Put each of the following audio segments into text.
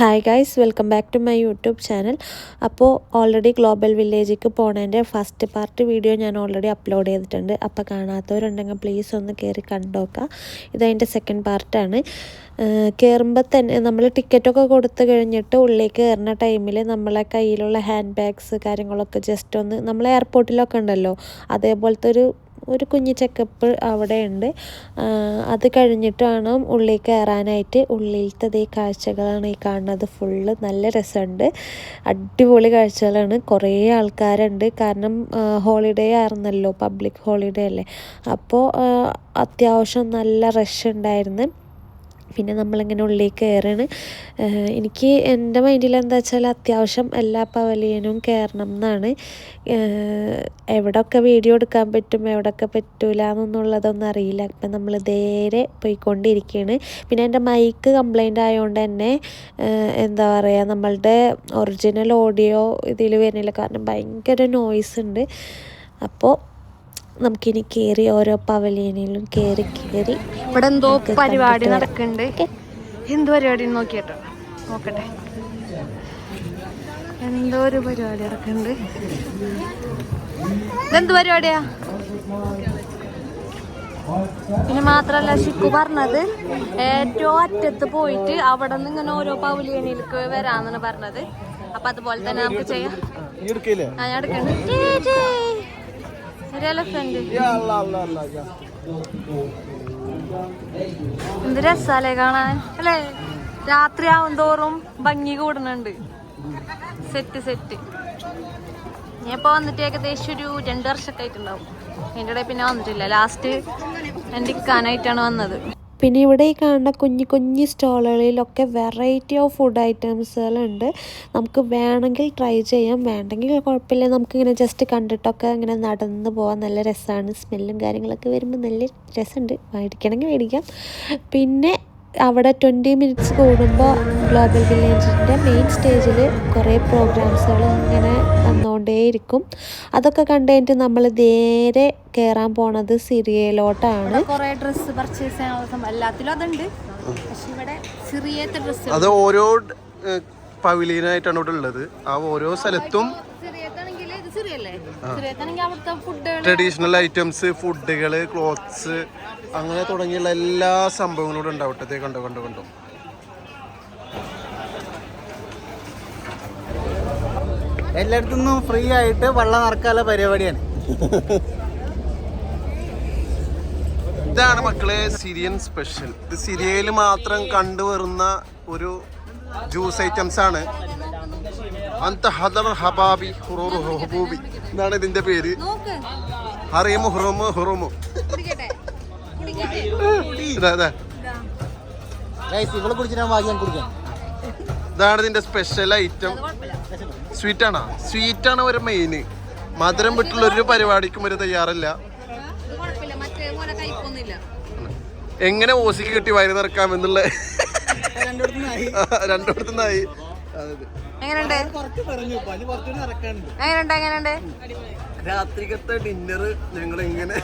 Hi guys welcome back to my YouTube channel അപ്പോൾ already global വില്ലേജിലേക്ക് പോണതിന്റെ first part video ഞാൻ already upload ചെയ്തിട്ടുണ്ട്. അപ്പോൾ കാണാത്തവരുണ്ടെങ്കിൽ പ്ലീസ് ഒന്ന് കയറി കണ്ടോക്കുക ഇതതിന്റെ സെക്കൻഡ് പാർട്ടാണ് കയറുമ്പോൾ തന്നെ നമ്മൾ ടിക്കറ്റൊക്കെ കൊടുത്തു കഴിഞ്ഞിട്ട് ഉള്ളിലേക്ക് കയറുന്ന ടൈമിൽ നമ്മളെ കയ്യിലുള്ള ഹാൻഡ് ബാഗ്സ് കാര്യങ്ങളൊക്കെ ജസ്റ്റ് ഒന്ന് നമ്മൾ എയർപോർട്ടിലൊക്കെ ഉണ്ടല്ലോ. അതേപോലത്തെ ഒരു ഒരു കുഞ്ഞു ചെക്കപ്പ് അവിടെ ഉണ്ട് അത് കഴിഞ്ഞിട്ട് വേണം ഉള്ളിൽ കയറാനായിട്ട് ഉള്ളിലത്തെ ഈ കാഴ്ചകളാണ് ഈ കാണുന്നത്. ഫുള്ള് നല്ല രസമുണ്ട്. അടിപൊളി കാഴ്ചകളാണ്. കുറേ ആൾക്കാരുണ്ട്. കാരണം ഹോളിഡേ ആയിരുന്നല്ലോ പബ്ലിക് ഹോളിഡേ അല്ലേ? അപ്പോൾ അത്യാവശ്യം നല്ല റഷ് ഉണ്ടായിരുന്നു. പിന്നെ നമ്മളിങ്ങനെ ഉള്ളിലേക്ക് കയറാണ്. എനിക്ക് എന്റെ മൈൻഡിൽ എന്താ വെച്ചാൽ അത്യാവശ്യം എല്ലാ പവലിയനും കയറണം എന്നാണ്. എവിടെയൊക്കെ വീഡിയോ എടുക്കാൻ പറ്റും എവിടെയൊക്കെ പറ്റൂല എന്നുള്ളതൊന്നും അറിയില്ല. അപ്പം നമ്മൾ നേരെ പോയിക്കൊണ്ടിരിക്കുകയാണ്. പിന്നെ എന്റെ മൈക്ക് കംപ്ലൈന്റ് ആയതുകൊണ്ട് തന്നെ എന്താ പറയുക നമ്മളുടെ ഒറിജിനൽ ഓഡിയോ ഇതിൽ വരുന്നില്ല. കാരണം ഭയങ്കര നോയ്സ് ഉണ്ട്. അപ്പോൾ നമുക്കിനി കയറി ഓരോ പവലിയനിലും കയറി കയറി ഇവിടെ എന്തോ പരിപാടി നടക്കുന്നുണ്ട്. എന്ത് പരിപാടി നോക്കിയിട്ടോ നോക്കട്ടെ. എന്തോ ഒരു പരിപാടി നടക്കുന്നുണ്ട്. ഇതെന്ത് പരിപാടിയാ? പിന്നെ മാത്രല്ല ഷിക്കു പറഞ്ഞത് ഏറ്റവും അറ്റത്ത് പോയിട്ട് അവിടെ നിന്ന് ഇങ്ങനെ ഓരോ പൗലിയനിലേക്ക് വരാന്നാണ് പറഞ്ഞത്. അപ്പൊ അതുപോലെ തന്നെ നമുക്ക് ചെയ്യാം. ഞാൻ എടുക്കണ്ട്. എലഫന്റ് എന്ത് രസാലേ കാണാൻ. അല്ലേ? രാത്രി ആവും തോറും ഭംഗി കൂടുന്നുണ്ട്. സെറ്റ് സെറ്റ് ഞാൻ ഇപ്പൊ വന്നിട്ട് ഏകദേശം ഒരു രണ്ട് വർഷമൊക്കെ ആയിട്ടുണ്ടാവും. എന്റെ ഇടയിൽ പിന്നെ വന്നിട്ടില്ല. ലാസ്റ്റ് എന്റെ ഇക്കാനായിട്ടാണ് വന്നത്. പിന്നെ ഇവിടെ ഈ കാണുന്ന കുഞ്ഞു കുഞ്ഞു സ്റ്റോളുകളിലൊക്കെ വെറൈറ്റി ഓഫ് ഫുഡ് ഐറ്റംസുകളുണ്ട് നമുക്ക് വേണമെങ്കിൽ ട്രൈ ചെയ്യാം. വേണ്ടെങ്കിൽ കുഴപ്പമില്ല. നമുക്കിങ്ങനെ ജസ്റ്റ് കണ്ടിട്ടൊക്കെ ഇങ്ങനെ നടന്ന് പോകാൻ നല്ല രസമാണ്. സ്മെല്ലും കാര്യങ്ങളൊക്കെ വരുമ്പോൾ നല്ല രസമുണ്ട്. മേടിക്കണമെങ്കിൽ മേടിക്കാം. പിന്നെ അവിടെ ട്വന്റി മിനിറ്റ്സ് കൂടുമ്പോൾ ഗ്ലോബൽ വില്ലേജിന്റെ മെയിൻ സ്റ്റേജിൽ കുറേ പ്രോഗ്രാംസുകൾ ഇങ്ങനെ വന്നുകൊണ്ടേയിരിക്കും അതൊക്കെ കണ്ടു കഴിഞ്ഞിട്ട് നമ്മൾ നേരെ കയറാൻ പോണത് സിറിയയിലോട്ടാണ്. കുറേ ഡ്രസ്സ് പർച്ചേസ് ചെയ്യാനുള്ള എല്ലാത്തിലും അതുണ്ട്. പക്ഷെ ഇവിടെ സിറിയത്തെ ഡ്രസ്സ് അത് ഓരോ പവിലിയനായിട്ടാണ് ഇവിടെ ഉള്ളത്. ആ ഓരോ സ്ഥലത്തും ട്രഡീഷണൽ ഐറ്റംസ് ഫുഡുകൾ ക്ലോത്ത്സ് അങ്ങനെ തുടങ്ങിയുള്ള എല്ലാ സംഭവങ്ങളും ഇവിടെ ഉണ്ടാവട്ടെ കണ്ടോ കണ്ടോ കണ്ടോ. എല്ലായിടത്തുനിന്നും ഫ്രീ ആയിട്ട് വെള്ളം നിറക്കാനുള്ള പരിപാടിയാണ്. ഇതാണ് മക്കളെ സിരിയൻ സ്പെഷ്യൽ ഇത് സിരിയയിൽ മാത്രം കണ്ടുവരുന്ന ഒരു ജ്യൂസ് ഐറ്റംസ് ആണ്. അന്ത ഹദർ ഹബാബി ഹുറൂർ ഹുബൂബി. എന്നാണ് ഇതിന്റെ പേര്? നോക്ക്. ഹറീമു ഹുറമു ഹുറമു. ഇതാണ് ഇതിന്റെ സ്പെഷ്യൽ ഐറ്റം സ്വീറ്റ് ആണോ? സ്വീറ്റ് ആണ് ഒരു മെയിൻ മധുരം വിട്ടുള്ള ഒരു പരിപാടിക്കും ഒരു തയ്യാറല്ല. എങ്ങനെ ഓസിക്ക് കിട്ടി വയറ് നിറക്കാം എന്നുള്ള രണ്ടിടത്തുനിന്നായി. എങ്ങനെയുണ്ട്? എങ്ങനെയുണ്ട് എങ്ങനെയുണ്ട്? രാത്രികത്തെ ഡിന്നർ ഞങ്ങൾ ഇങ്ങനെ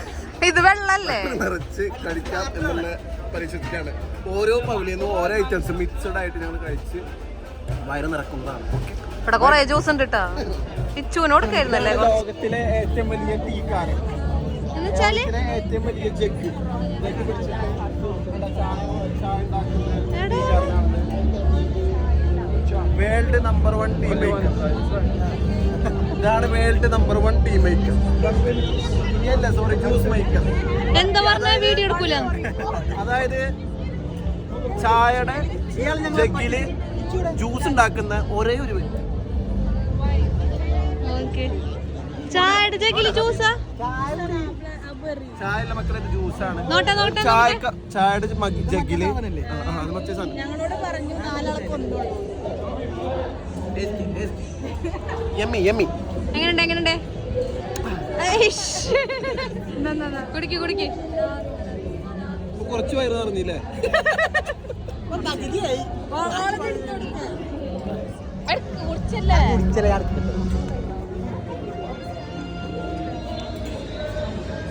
ഇത് വെള്ളല്ലേ? നിറച്ച് കഴിക്കാം എന്നുള്ള പരിശോധിക്കാണ് ഓരോ പവലിയെന്നും ഓരോ ഐറ്റംസ് മിക്സഡ് ആയിട്ട് ഞങ്ങൾ കഴിച്ച് വയറ് നിറക്കുന്നതാണ്. ഇവിടെ കൊറേ ജ്യൂസ് ഉണ്ട് കേട്ടോ ഇച്ചുവിനോട് കയറുന്നല്ലേ ലോകത്തിലെ ഏറ്റവും വലിയ ടീ കാരൻ എന്നുവെച്ചാൽ ഏറ്റവും വലിയ ജഗ് ജഗ് പിടിച്ചിട്ട്. ചായ ചായ world number one team maker ഇതാണ് world number one team maker അല്ല സോറി ജ്യൂസ് മേക്കർ എന്താ പറഞ്ഞ? വീഡിയോ എടുക്കൂല. അതായത് ചായയുടെ ജഗ്ഗിൽ ജ്യൂസ് ഉണ്ടാക്കുന്ന ഒരേ ഒരു വ്യക്തി. ഓക്കെ. ചായയുടെ ജഗിൽ ജ്യൂസാ ചായയുള്ള മക്കളെ ജ്യൂസാണ് നോട്ടെ നോട്ടെ ചായ ചായയുടെ ജഗ്ഗിൽ. അത് മറ്റേ സാധനം. യമ്മി യമ്മി എങ്ങനെയുണ്ട് എങ്ങനെയുണ്ട്. കുടിക്ക് കുടിക്ക്. കുറച്ച് വയറ് നിറഞ്ഞില്ലേ?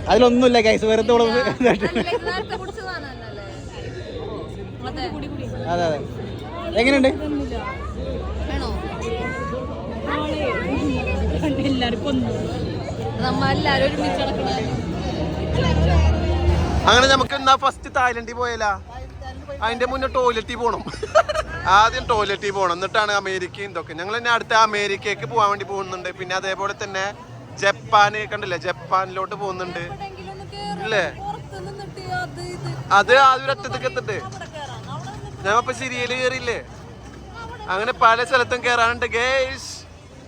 അതിലൊന്നുമില്ല ഗൈസ് വെറുതെ? അതെ. അതെ അതെ. എങ്ങനെയുണ്ട്? അങ്ങനെ നമുക്ക് എന്നാ ഫസ്റ്റ് തായ്ലൻഡിൽ പോയാലാ. അതിന്റെ മുന്നേ ടോയ്ലറ്റിൽ പോകണം ആദ്യം ടോയ്ലറ്റിൽ പോകണം എന്നിട്ടാണ് അമേരിക്കയും ഇതൊക്കെ. ഞങ്ങൾ തന്നെ അടുത്ത അമേരിക്കയ്ക്ക് പോകാൻ വേണ്ടി പോകുന്നുണ്ട്. പിന്നെ അതേപോലെ തന്നെ ജപ്പാന് കണ്ടില്ലേ? ജപ്പാനിലോട്ട് പോകുന്നുണ്ട്. അല്ലേ അത് ആദ്യം ഒറ്റത്തേക്ക് എത്തിട്ട്? ഞാൻ ഇപ്പൊ സിരിയൽ കയറിയില്ലേ? അങ്ങനെ പല സ്ഥലത്തും കേറാനുണ്ട് ഗേഷ്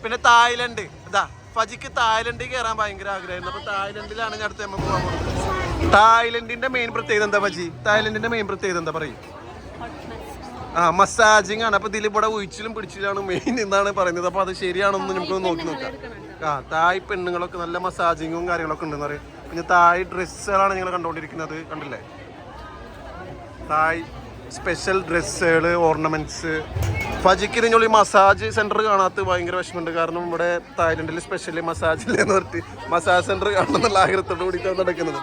പിന്നെ തായ്ലൻഡ്. ഇതാ ഫജിക്ക് തായ്ലൻഡിൽ കയറാൻ ഭയങ്കര ആഗ്രഹമായിരുന്നു. അപ്പൊ തായ്ലൻഡിലാണ് ഞാൻ അടുത്ത് നമ്മൾ പോകാൻ പോകുന്നത് തായ്ലൻഡിന്റെ മെയിൻ പ്രത്യേകത എന്താ ഫജി? തായ്ലൻഡിന്റെ മെയിൻ പ്രത്യേകത എന്താ പറയും? ആ മസാജിങ് ആണ്. അപ്പൊ ഇതിൽ ഇവിടെ ഉയിച്ചിലും പിടിച്ചിലാണ് മെയിൻ എന്നാണ് പറയുന്നത്. അപ്പൊ അത് ശരിയാണെന്ന് നമുക്ക് നോക്കി നോക്കാം. ആ തായ് പെണ്ണുങ്ങളൊക്കെ നല്ല മസാജിങ്ങും കാര്യങ്ങളൊക്കെ ഉണ്ടെന്ന് പറയും. പിന്നെ തായ് ഡ്രസ്സുകളാണ് നിങ്ങൾ കണ്ടുകൊണ്ടിരിക്കുന്നത് കണ്ടില്ലേ? തായ് സ്പെഷ്യൽ ഡ്രസ്സുകൾ ഓർണമെന്റ്സ് ഫജിക്ക് ഇതിനുള്ളിൽ മസാജ് സെന്റർ കാണാത്ത ഭയങ്കര വിഷമമുണ്ട്. കാരണം ഇവിടെ തായ്ലൻഡിൽ സ്പെഷ്യലി മസാജ് ഇല്ലെന്ന് പറഞ്ഞിട്ട് മസാജ് സെന്റർ കാണണം എന്നുള്ള ആഗ്രഹത്തോട് കൂടിയിട്ടാണ് നടക്കുന്നത്.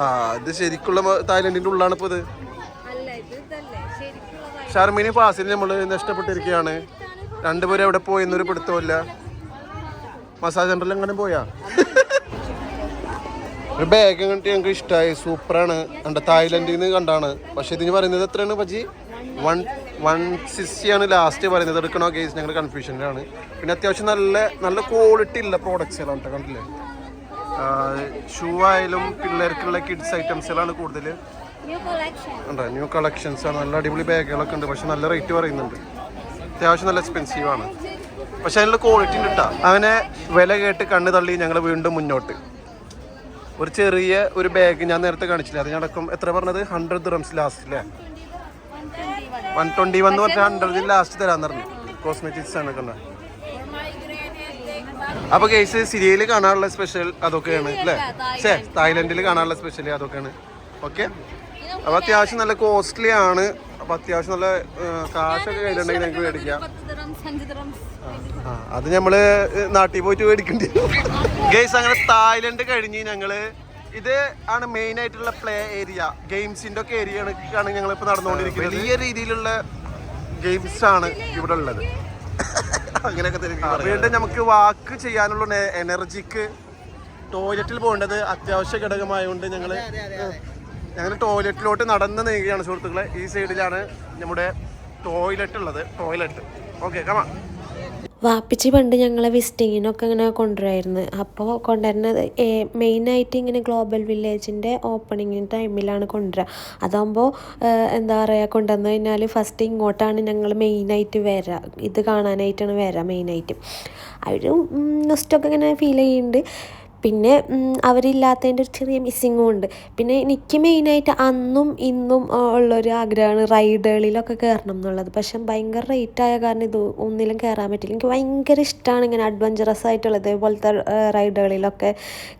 ആ ഇത് ശരിക്കുള്ള തായ്ലൻഡിന്റെ ഉള്ളാണ് ഇപ്പൊ ഇത്. ഷർമിനി ഫാസിൽ നമ്മൾ നഷ്ടപ്പെട്ടിരിക്കുകയാണ്. രണ്ടുപേരും എവിടെ പോയി എന്നൊരു പിടുത്തമില്ല മസാജ് സെന്ററിൽ എങ്ങനെ പോയാ? ഒരു ബാഗ് കണ്ടിട്ട് ഞങ്ങൾക്ക് ഇഷ്ടമായി സൂപ്പറാണ്. എന്റെ തായ്ലൻഡിൽ നിന്ന് കണ്ടാണ്. പക്ഷെ ഇതിന് പറയുന്നത് എത്രയാണ് പജി? വൺ വൺ സിക്സ്റ്റിയാണ് ലാസ്റ്റ് പറയുന്നത്. എടുക്കണോ കേസ് ഞങ്ങൾ കൺഫ്യൂഷനിലാണ് പിന്നെ അത്യാവശ്യം നല്ല നല്ല ക്വാളിറ്റി ഉള്ള പ്രോഡക്റ്റ്സുകളാണ് കേട്ടോ കണ്ടില്ലേ? ഷൂ ആയാലും പിള്ളേർക്കുള്ള കിഡ്സ് ഐറ്റംസ് എല്ലാം കൂടുതൽ. ഉണ്ടോ ന്യൂ കളക്ഷൻസ് ആണ്. നല്ല അടിപൊളി ബാഗുകളൊക്കെ ഉണ്ട്. പക്ഷെ നല്ല റേറ്റ് പറയുന്നുണ്ട്. അത്യാവശ്യം നല്ല എക്സ്പെൻസീവ് ആണ്. പക്ഷെ അതിനുള്ള ക്വാളിറ്റി ഉണ്ട് അങ്ങനെ വില കേട്ട് കണ്ണ് തള്ളി ഞങ്ങൾ വീണ്ടും മുന്നോട്ട്. ഒരു ചെറിയ ഒരു ബാഗ് ഞാൻ നേരത്തെ കാണിച്ചില്ല? അതിനടക്കം എത്ര പറഞ്ഞത്? ഹൺഡ്രഡ് റംസ് ലാസ്റ്റ് അല്ലേ വൺ ട്വന്റി വൺ എന്ന് പറഞ്ഞാൽ ഹൺഡ്രഡിൽ ലാസ്റ്റ് തരാന്ന് പറഞ്ഞു. കോസ്മെറ്റിക്സ് ആണ് കണ്ട? അപ്പൊ കേസ് സിരിയയിൽ കാണാനുള്ള സ്പെഷ്യൽ അതൊക്കെയാണ് അല്ലേ തായ്ലൻഡിൽ കാണാനുള്ള സ്പെഷ്യൽ അതൊക്കെയാണ്. ഓക്കെ അപ്പൊ അത്യാവശ്യം നല്ല കോസ്റ്റ്ലി ആണ്. അപ്പൊ അത്യാവശ്യം നല്ല കാശൊക്കെ കയ്യിലുണ്ടെങ്കിൽ ഞങ്ങൾക്ക് മേടിക്കാം. ആ, അത് നമ്മൾ നാട്ടിൽ പോയിട്ട് മേടിക്കേണ്ടി ഗെയ്സ് അങ്ങനെ തായ്ലൻഡ് കഴിഞ്ഞ് ഞങ്ങൾ ഇത് ആണ് മെയിൻ ആയിട്ടുള്ള പ്ലേ ഏരിയ ഗെയിംസിന്റെ ഒക്കെ ഏരിയ ആണ് ഞങ്ങൾ ഇപ്പൊ നടന്നുകൊണ്ടിരിക്കുന്നത്. വലിയ രീതിയിലുള്ള ഗെയിംസ് ആണ് ഇവിടെ ഉള്ളത്. അങ്ങനെയൊക്കെ വീണ്ടും നമുക്ക് വാക്ക് ചെയ്യാനുള്ള എനർജിക്ക് ടോയ്ലറ്റിൽ പോകേണ്ടത് അത്യാവശ്യ ഘടകമായതുകൊണ്ട് ഞങ്ങൾ ഞങ്ങൾ ടോയ്ലറ്റിലോട്ട് നടന്ന് നീങ്ങുകയാണ് സുഹൃത്തുക്കളെ. ഈ സൈഡിലാണ് നമ്മുടെ ടോയ്ലറ്റ് ഉള്ളത്. ടോയ്ലറ്റ് ഓക്കെ കമാ വാപ്പിച്ചി പണ്ട് ഞങ്ങളെ വിസിറ്റിങ്ങിനൊക്കെ ഇങ്ങനെ കൊണ്ടുവരായിരുന്നു അപ്പോൾ കൊണ്ടുവരുന്നത് മെയിനായിട്ട് ഇങ്ങനെ ഗ്ലോബൽ വില്ലേജിന്റെ ഓപ്പണിങ് ടൈമിലാണ് കൊണ്ടുവരിക അതാകുമ്പോൾ എന്താ പറയുക കൊണ്ടുവന്നു കഴിഞ്ഞാൽ ഫസ്റ്റ് ഇങ്ങോട്ടാണ് ഞങ്ങൾ മെയിനായിട്ട് വരിക ഇത് കാണാനായിട്ടാണ് വരിക മെയിനായിട്ട് അവർ നൊസ്റ്റൊക്കെ ഇങ്ങനെ ഫീൽ ചെയ്യുന്നുണ്ട്. പിന്നെ അവരില്ലാത്തതിന്റെ ഒരു ചെറിയ മിസ്സിങ്ങും ഉണ്ട്. പിന്നെ എനിക്ക് മെയിനായിട്ട് അന്നും ഇന്നും ഉള്ളൊരു ആഗ്രഹമാണ് റൈഡുകളിലൊക്കെ കയറണം എന്നുള്ളത്. പക്ഷെ ഭയങ്കര റേറ്റായ കാരണം ഇത് ഒന്നിലും കയറാൻ പറ്റില്ല. എനിക്ക് ഭയങ്കര ഇഷ്ടമാണ് ഇങ്ങനെ അഡ്വഞ്ചറസ് ആയിട്ടുള്ളത്. ഇതേപോലത്തെ റൈഡുകളിലൊക്കെ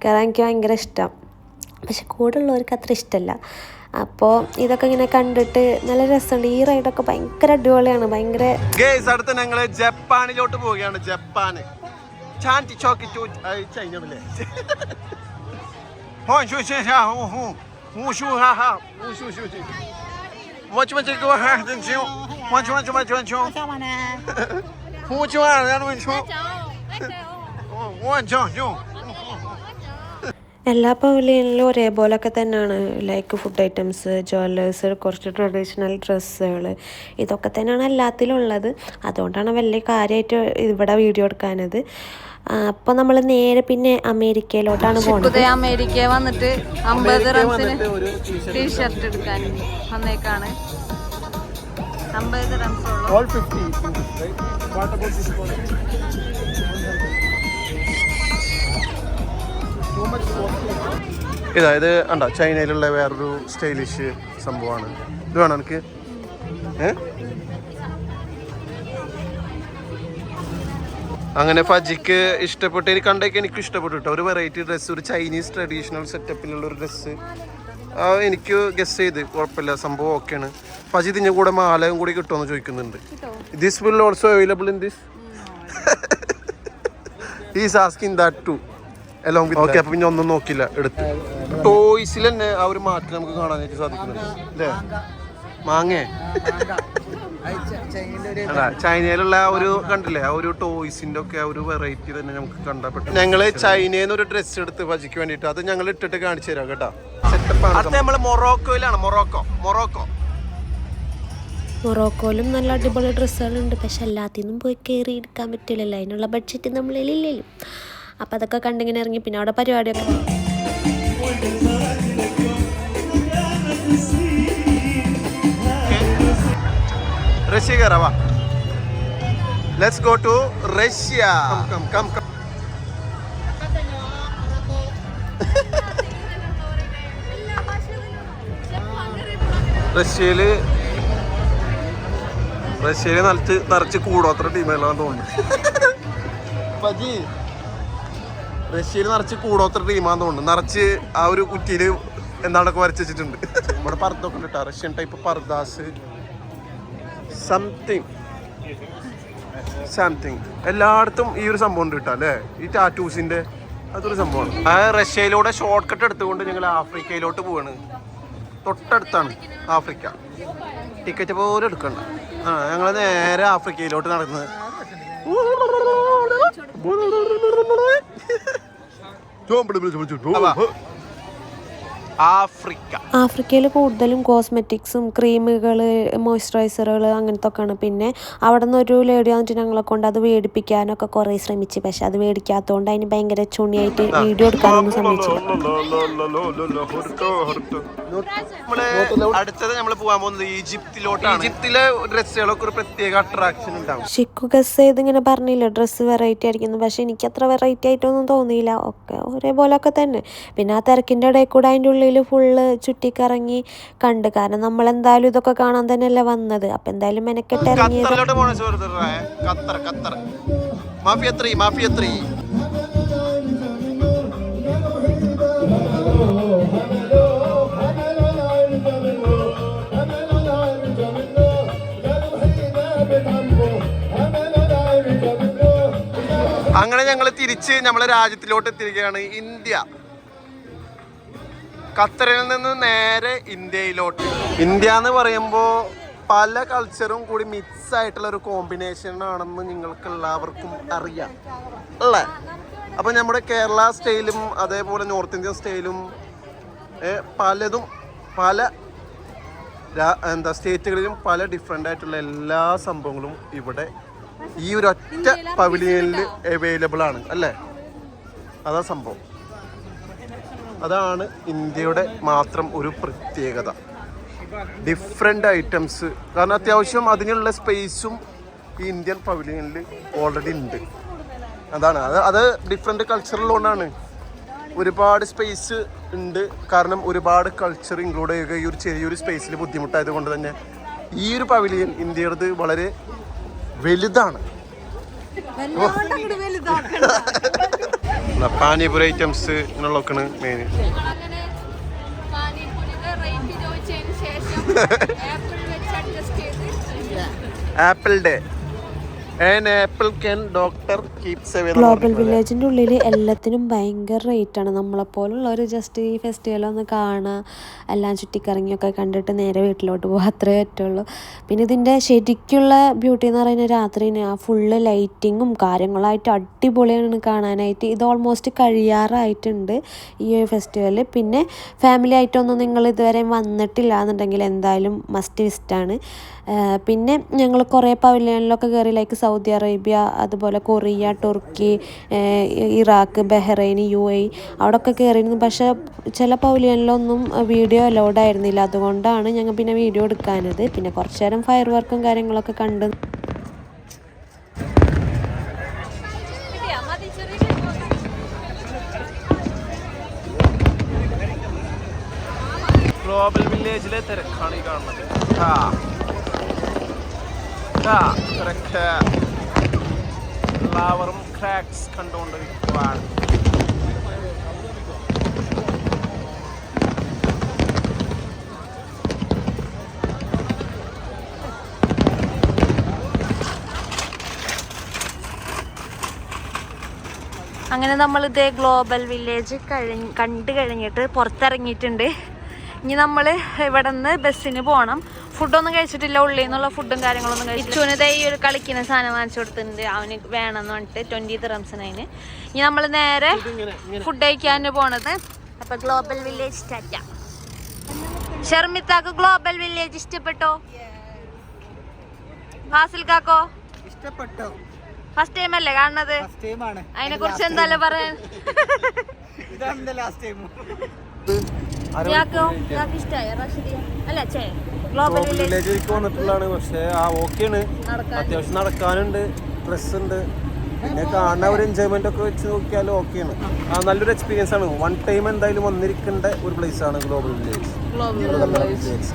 കയറാൻ എനിക്ക് ഭയങ്കര ഇഷ്ടം. പക്ഷെ കൂടെ ഉള്ളവർക്ക് അത്ര ഇഷ്ടമല്ല അപ്പോൾ ഇതൊക്കെ ഇങ്ങനെ കണ്ടിട്ട് നല്ല രസമുണ്ട്. ഈ റൈഡൊക്കെ ഭയങ്കര അടിപൊളിയാണ്. ഭയങ്കര ജപ്പാനിലോട്ട് പോവുകയാണ്. ജപ്പാന്. ചാന്റി ചോക്കി ചോ ചൈനല്ലേ ഹോ ഷു ഷു ഷാ ഹു ഹു ഹു ഷു ഹാ ഹാ ഹു ഷു ഷു ഷു വച്ച് വച്ച് ഗോ ഹാ ദൻ ഷു വച്ച് വച്ച് വച്ച് വച്ച് ഹു ഷു ദൻ വച്ച് ഷു വച്ച് ഷു എല്ലാ പവലിയനിലും ഒരേപോലൊക്കെ തന്നെയാണ് ലൈക്ക് ഫുഡ് ഐറ്റംസ് ജ്വല്ലേഴ്സ് കുറച്ച് ട്രഡീഷണൽ ഡ്രസ്സുകൾ ഇതൊക്കെ തന്നെയാണ് എല്ലാത്തിലും ഉള്ളത് അതുകൊണ്ടാണ് വലിയ കാര്യമായിട്ട് ഇവിടെ വീഡിയോ എടുക്കാനത് അപ്പോൾ നമ്മൾ നേരെ പിന്നെ അമേരിക്കയിലോട്ടാണ് പോകുന്നത് അമേരിക്ക വന്നിട്ട് അമ്പത് റംസിന് ഒരു ടീഷർട്ട് എടുക്കാൻ വന്നേക്കാണ് അമ്പത് റംസ് ഉള്ളു All 50 right? What about this one? Too much costly. ഇതാ ഇത് ഉണ്ടോ ചൈനയിലുള്ള വേറൊരു സ്റ്റൈലിഷ് സംഭവമാണ് ഇത് വേണം എനിക്ക് ഏ അങ്ങനെ ഫജിക്ക് ഇഷ്ടപ്പെട്ട് എനിക്ക് കണ്ടേക്ക് എനിക്ക് ഇഷ്ടപ്പെട്ടു കേട്ടോ ഒരു വെറൈറ്റി ഡ്രസ്സ് ഒരു ചൈനീസ് ട്രഡീഷണൽ സെറ്റപ്പിലുള്ള ഒരു ഡ്രസ്സ് എനിക്ക് ഗസ് ചെയ്ത്. കുഴപ്പമില്ല. സംഭവം ഓക്കെയാണ് ഫജി ഇതിന്റെ കൂടെ മാലയും കൂടി കിട്ടുമെന്ന് ചോദിക്കുന്നുണ്ട്. This will also available in this is asking that to എല്ലാം ഓക്കെ അപ്പം പിന്നെ ഒന്നും നോക്കില്ല. എടുത്ത്. ടോയ്സിൽ തന്നെ ആ ഒരു മാറ്റം നമുക്ക് കാണാനായിട്ട് സാധിക്കുന്നുണ്ട്. അല്ലേ? മാങ്ങേ. ചൈനയിലുള്ള ആ ഒരു കണ്ടില്ലേ? ആ ഒരു ടോയ്സിന്റെ ഒക്കെ ആ ഒരു വെറൈറ്റി തന്നെ നമുക്ക് കണ്ടപ്പെട്ടു. ഞങ്ങൾ ചൈനയിൽ നിന്ന് ഒരു ഡ്രസ്സ് എടുത്ത് ഭജിക്ക് വേണ്ടിട്ട് അത് ഞങ്ങൾ ഇട്ടിട്ട് കാണിച്ചു തരാം കേട്ടോ. നമ്മൾ മൊറോക്കോയിലാണ് മൊറോക്കോ മൊറോക്കോ. മൊറോക്കോയിലും നല്ല അടിപൊളി ഡ്രസ്സുകളുണ്ട്. പക്ഷെ എല്ലാത്തിനും പോയി കയറി എടുക്കാൻ പറ്റില്ലല്ലോ. അതിനുള്ള ബഡ്ജറ്റ് നമ്മളിലില്ലല്ലോ. അപ്പം അതൊക്കെ കണ്ടിങ്ങനെ ഇറങ്ങി. പിന്നെ അവിടെ പരിപാടിയൊക്കെ. Russia കയറാവാ let's go to Russia. Come come come റഷ്യയിൽ റഷ്യയിൽ നിറച്ച് നിറച്ച് കൂടോത്ര ടീമുകളാണെന്ന് തോന്നുന്നു പജി റഷ്യയിൽ നിറച്ച് കൂടോത്ര ടീമാന്ന് തോന്നുന്നു. നിറച്ച് ആ ഒരു കുറ്റിയിൽ എന്താണൊക്കെ വരച്ച് വെച്ചിട്ടുണ്ട്. ഇവിടെ പർദ്ദൊക്കെ ഉണ്ട് കേട്ടോ Russian type purdahs something something എല്ലായിടത്തും ഈ ഒരു സംഭവം ഉണ്ട് കേട്ടോ അല്ലേ? ഈ ടാറ്റൂസിന്റെ അതൊരു സംഭവമാണ്. ആ റഷ്യയിലൂടെ ഷോർട്ട് കട്ട് എടുത്തുകൊണ്ട് ഞങ്ങൾ ആഫ്രിക്കയിലോട്ട് പോവാണ്. തൊട്ടടുത്താണ് ആഫ്രിക്ക. ടിക്കറ്റ് പോലും എടുക്കണ്ട. ആ ഞങ്ങൾ നേരെ ആഫ്രിക്കയിലോട്ട് നടക്കുന്നത് ആഫ്രിക്ക. ആഫ്രിക്കയിൽ കൂടുതലും കോസ്മെറ്റിക്സും ക്രീമുകൾ മോയ്സ്ചറൈസറുകൾ അങ്ങനത്തെ ഒക്കെയാണ് പിന്നെ അവിടെ നിന്ന് ഒരു ലേഡി വന്നിട്ട് ഞങ്ങളെ കൊണ്ട് അത് മേടിപ്പിക്കാനൊക്കെ കുറേ ശ്രമിച്ചു. പക്ഷെ അത് മേടിക്കാത്തതുകൊണ്ട് അതിന് ഭയങ്കര ചുണിയായിട്ട് വീഡിയോ എടുക്കാനൊന്നും നമ്മൾ അടുത്തത് നമ്മൾ പോകാൻ പോകുന്നത് ഈജിപ്തിലോട്ടാണ്. ഈജിപ്തിലെ ഡ്രസ്സുകളൊക്കെ ഒരു പ്രത്യേക അട്രാക്ഷൻ ഉണ്ടാവും. ഷിക്കു ഗസ് ചെയ്ത് ഇങ്ങനെ പറഞ്ഞില്ല. ഡ്രസ്സ് വെറൈറ്റി ആയിരിക്കുന്നു. പക്ഷെ എനിക്ക് അത്ര വെറൈറ്റി ആയിട്ടൊന്നും തോന്നിയില്ല. ഒക്കെ ഒരേപോലൊക്കെ തന്നെ. പിന്നെ ആ തിരക്കിന്റെ ഇടയിൽ കൂടെ അതിന്റെ ഉള്ളിൽ ഫുള്ള് ചുറ്റിക്കറങ്ങി കണ്ട്. കാരണം നമ്മൾ എന്തായാലും ഇതൊക്കെ കാണാൻ തന്നെയല്ലേ വന്നത്. അപ്പം എന്തായാലും മെനക്കെട്ട് ഇറങ്ങിയത് മാഫിയ ത്രീ മാഫിയ ത്രീ. അങ്ങനെ ഞങ്ങൾ തിരിച്ച് നമ്മളെ രാജ്യത്തിലോട്ട് എത്തിയിരിക്കുകയാണ് ഇന്ത്യ. ഖത്തറിൽ നിന്ന് നേരെ ഇന്ത്യയിലോട്ട്. ഇന്ത്യ എന്ന് പറയുമ്പോൾ പല കൾച്ചറും കൂടി മിക്സ് ആയിട്ടുള്ള ഒരു കോമ്പിനേഷൻ ആണെന്ന് നിങ്ങൾക്ക് എല്ലാവർക്കും അറിയാം. അല്ലേ? അപ്പം നമ്മുടെ കേരള സ്റ്റൈലും അതേപോലെ നോർത്ത് ഇന്ത്യൻ സ്റ്റൈലും പലതും പല എന്താ സ്റ്റേറ്റുകളിലും പല ഡിഫറെന്റ് ആയിട്ടുള്ള എല്ലാ സംഭവങ്ങളും ഇവിടെ ഈ ഒരു ഒറ്റ പവിലിയനിൽ അവൈലബിൾ ആണ്. അല്ലേ? അതാ സംഭവം. അതാണ് ഇന്ത്യയുടെ മാത്രം ഒരു പ്രത്യേകത. ഡിഫറെന്റ് ഐറ്റംസ് കാരണം അത്യാവശ്യം അതിനുള്ള സ്പേസും ഈ ഇന്ത്യൻ പവിലിയനിൽ ഓൾറെഡി ഉണ്ട്. അതാണ്. അത് അത് ഡിഫറെന്റ് കൾച്ചറിലുകൊണ്ടാണ് ഒരുപാട് സ്പേസ് ഉണ്ട്. കാരണം ഒരുപാട് കൾച്ചർ ഇൻക്ലൂഡ് ചെയ്യുക ഈ ഒരു ചെറിയൊരു സ്പേസിൽ ബുദ്ധിമുട്ടായത് കൊണ്ട് തന്നെ. ഈ ഒരു പവിലിയൻ ഇന്ത്യയുടേത് വളരെ വലുതാണ്. പാനിപുരി ഐറ്റംസ് ഇങ്ങനെയുള്ളതൊക്കെയാണ് മെയിൻ ആപ്പിൾ ഡേ ഗ്ലോബൽ വില്ലേജിന്റെ ഉള്ളിൽ എല്ലാത്തിനും ഭയങ്കര റേറ്റാണ് ഒരു ജസ്റ്റ് ഈ ഫെസ്റ്റിവൽ ഒന്ന് കാണുക എല്ലാം ചുറ്റിക്കറങ്ങിയൊക്കെ കണ്ടിട്ട് നേരെ വീട്ടിലോട്ട് പോകുക അത്രേ പറ്റുള്ളൂ. പിന്നെ ഇതിന്റെ ശരിക്കുള്ള ബ്യൂട്ടി എന്ന് പറയുന്ന രാത്രി ആ ഫുള്ള് ലൈറ്റിങ്ങും കാര്യങ്ങളായിട്ട് അടിപൊളിയാണ് കാണാനായിട്ട്. ഇത് ഓൾമോസ്റ്റ് കഴിയാറായിട്ടുണ്ട് ഈ ഒരു ഫെസ്റ്റിവൽ പിന്നെ ഫാമിലി ആയിട്ടൊന്നും നിങ്ങൾ ഇതുവരെ വന്നിട്ടില്ല എന്നുണ്ടെങ്കിൽ എന്തായാലും മസ്റ്റ് വിസ്റ്റാണ് പിന്നെ ഞങ്ങൾ കുറേ പവലിയനിലൊക്കെ കയറി ലൈക്ക് സൗദി അറേബ്യ അതുപോലെ Korea Turkey Iraq Bahrain U A അവിടെയൊക്കെ കയറിയിരുന്നു പക്ഷേ ചില പൗലിയനിലൊന്നും വീഡിയോ അലൗഡ് ആയിരുന്നില്ല. അതുകൊണ്ടാണ് ഞങ്ങൾ പിന്നെ വീഡിയോ എടുക്കാനത് പിന്നെ കുറച്ച് നേരം ഫയർ വർക്കും കാര്യങ്ങളൊക്കെ കണ്ട് ഗ്ലോബൽ വില്ലേജിലെ തിരക്കാണ് ഈ കാണുന്നത്. തിരക്ക്. എല്ലാവരും ക്രാക്സ് കണ്ടുകൊണ്ടിരിക്കുവാണ്. അങ്ങനെ നമ്മൾ ഇതേ ഗ്ലോബൽ വില്ലേജ് കഴിഞ്ഞ് കണ്ടു കഴിഞ്ഞിട്ട് പുറത്തിറങ്ങിയിട്ടുണ്ട്. ഇനി നമ്മൾ ഇവിടെ നിന്ന് ബസ്സിന് പോകണം ഫുഡൊന്നും കഴിച്ചിട്ടില്ല. ഉള്ളിൽ നിന്നുള്ള ഫുഡും കാര്യങ്ങളൊന്നും കഴിച്ചിട്ട് ദേ ഈ ഒരു കളിക്കുന്ന സാധനം വാങ്ങിച്ചു കൊടുത്തിട്ടുണ്ട്. അവന് വേണമെന്ന് പറഞ്ഞിട്ട് ട്വന്റി റംസിന് അതിന്. ഇനി നമ്മൾ നേരെ ഫുഡ് കഴിക്കാൻ പോണത്. അപ്പൊ ഗ്ലോബൽ വില്ലേജ് ടാറ്റ ഷർമിത്താക്ക് ഗ്ലോബൽ വില്ലേജ് ഇഷ്ടപ്പെട്ടോ? ഫാസിൽക്കാക്കോ ഇഷ്ടപ്പെട്ടോ. ഫസ്റ്റ് ടൈം അല്ലേ കാണുന്നത്? അതിനെ കുറിച്ച് എന്താ പറയാൻ? ഇതാണ് ലാസ്റ്റ് ടൈം ഇയാക്കോ ഇയാൾക്ക് ഇഷ്ടമായി അല്ല ചേ വില്ലേജിലേക്ക് വന്നിട്ടുള്ളതാണ്. പക്ഷേ ആ ഓക്കെയാണ്. അത്യാവശ്യം നടക്കാനുണ്ട്. ഡ്രസ് ഉണ്ട് പിന്നെ കാണുന്ന ഒരു എൻജോയ്മെന്റ് ഒക്കെ വെച്ച് നോക്കിയാലും ഓക്കെയാണ്. ആ. നല്ലൊരു എക്സ്പീരിയൻസ് ആണ്. വൺ ടൈം എന്തായാലും വന്നിരിക്കേണ്ട ഒരു പ്ലേസ് ആണ് ഗ്ലോബൽ വില്ലേജ് ഗ്ലോബൽ വില്ലേജ്